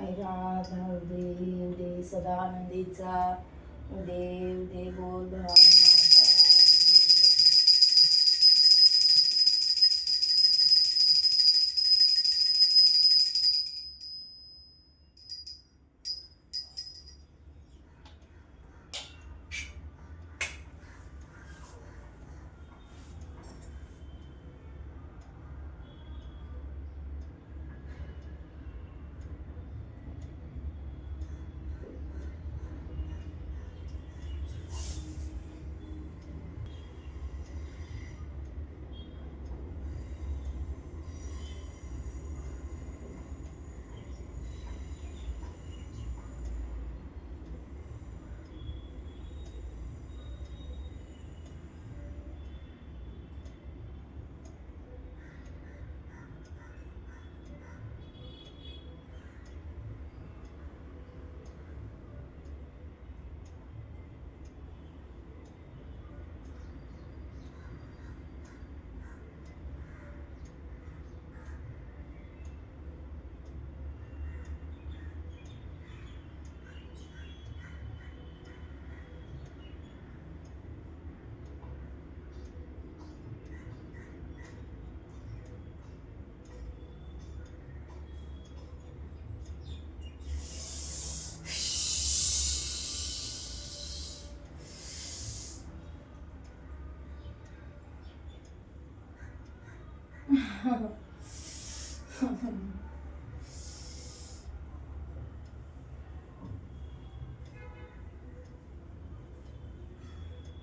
राधा देव उदे सदानंदीचा. देव उदे बोल भवानी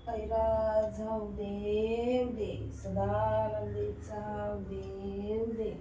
ऐरा जाऊ देव दे सदानंदीचा देव दे.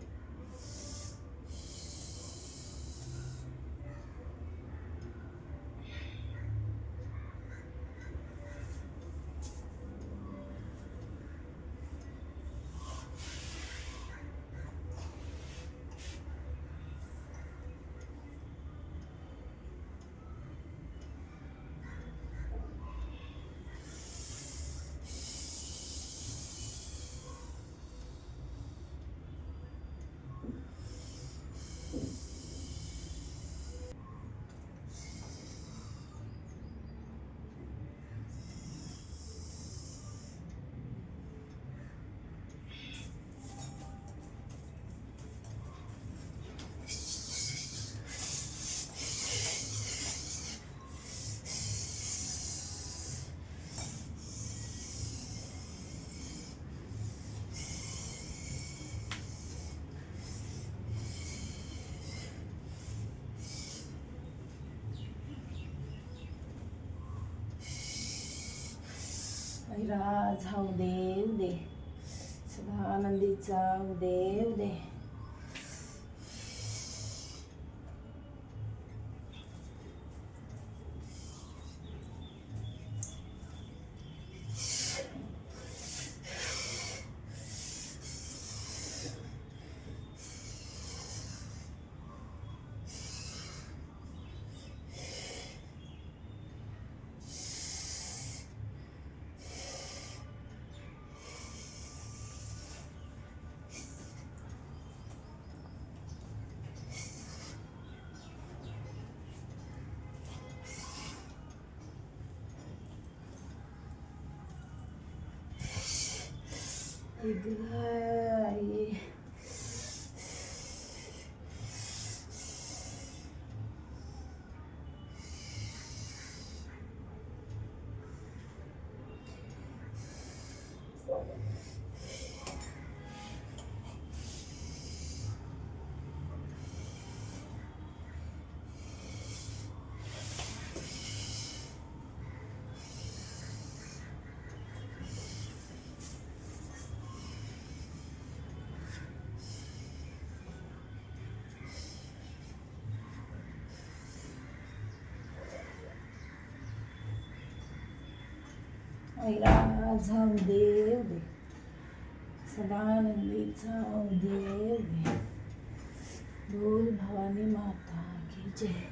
राज जाऊ उदे दे सदानंदीचा उदे दे आई ऐरा जाऊ देव दे सदानंदीचा देव दे बोल भवानी माता की जय.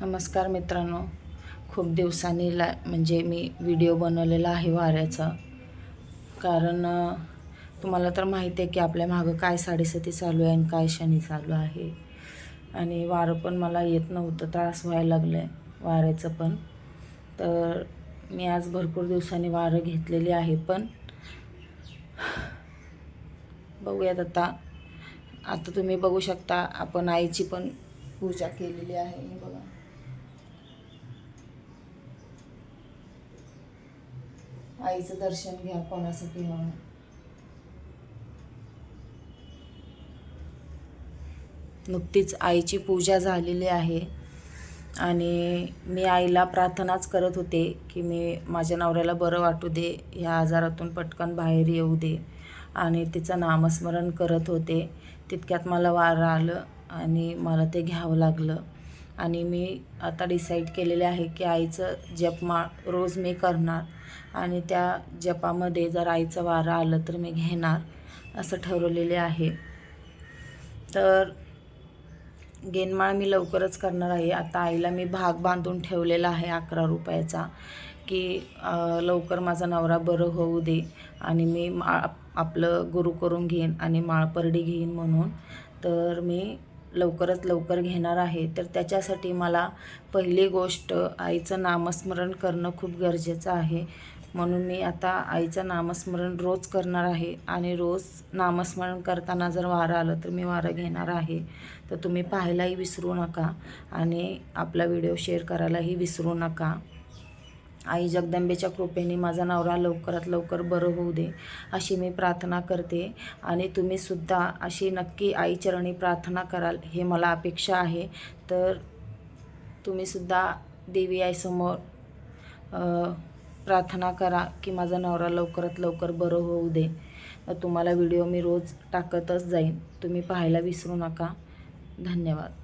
नमस्कार मित्रांनो. खूप दिवसांनी ला म्हणजे मी व्हिडिओ बनवलेला आहे वाऱ्याचा. कारण तुम्हाला तर माहिती आहे की आपल्या मागं काय साडेसती चालू आहे आणि काय शनी चालू आहे. आणि वारं पण मला येत नव्हतं त्रास व्हायला लागलं आहे वाऱ्याचं पण. तर मी आज भरपूर दिवसांनी वारं घेतलेली आहे पण बघूयात आता. आता तुम्ही बघू शकता आपण आईची पण पूजा केलेली आहे बघा. आईचं दर्शन घ्या कोणासाठी म्हणून नुकतीच आईची पूजा झालेली आहे आणि मी आईला प्रार्थनाच करत होते की मी माझ्या नवऱ्याला बरं वाटू दे ह्या आजारातून पटकन बाहेर येऊ दे आणि तिचं नामस्मरण करत होते. तितक्यात मला वारं आलं आणि मला ते घ्यावं लागलं. आणि मी आता डिसाईड केलेले आहे की आईचं जपमाळ रोज मी करणार आणि त्या जपामध्ये जर आईचं वारं आलं तर मी घेणार असं ठरवलेले आहे. तर गेनमाळ मी लवकरच करणार आहे. आता आईला मी भाग बांधून ठेवलेला आहे अकरा रुपयाचा की लवकर माझा नवरा बरं होऊ दे आणि मी मा आपलं गुरु करून घेईन आणि माळपरडी घेईन म्हणून. तर मी लवकरच लवकर घेणार आहे. तर त्याच्यासाठी मला पहिली गोष्ट आईचं नामस्मरण करणं खूप गरजेचं आहे. म्हणून मी आता आईचं नामस्मरण रोज करणार आहे. आणि रोज नामस्मरण करताना जर वारं आलं तर मी वारं घेणार आहे. तर तुम्ही पाहायलाही विसरू नका आणि आपला व्हिडिओ शेअर करायलाही विसरू नका. आई जगदंबेच्या कृपेने माझा नवरा लवकरात लवकर बरं होऊ दे अशी मी प्रार्थना करते. आणि तुम्हीसुद्धा अशी नक्की आईचरणी प्रार्थना कराल हे मला अपेक्षा आहे. तर तुम्हीसुद्धा देवी आईसमोर प्रार्थना करा की माझा नवरा लवकरात लवकर बरं होऊ दे. तुम्हाला व्हिडिओ मी रोज टाकतच जाईन. तुम्ही पाहायला विसरू नका. धन्यवाद.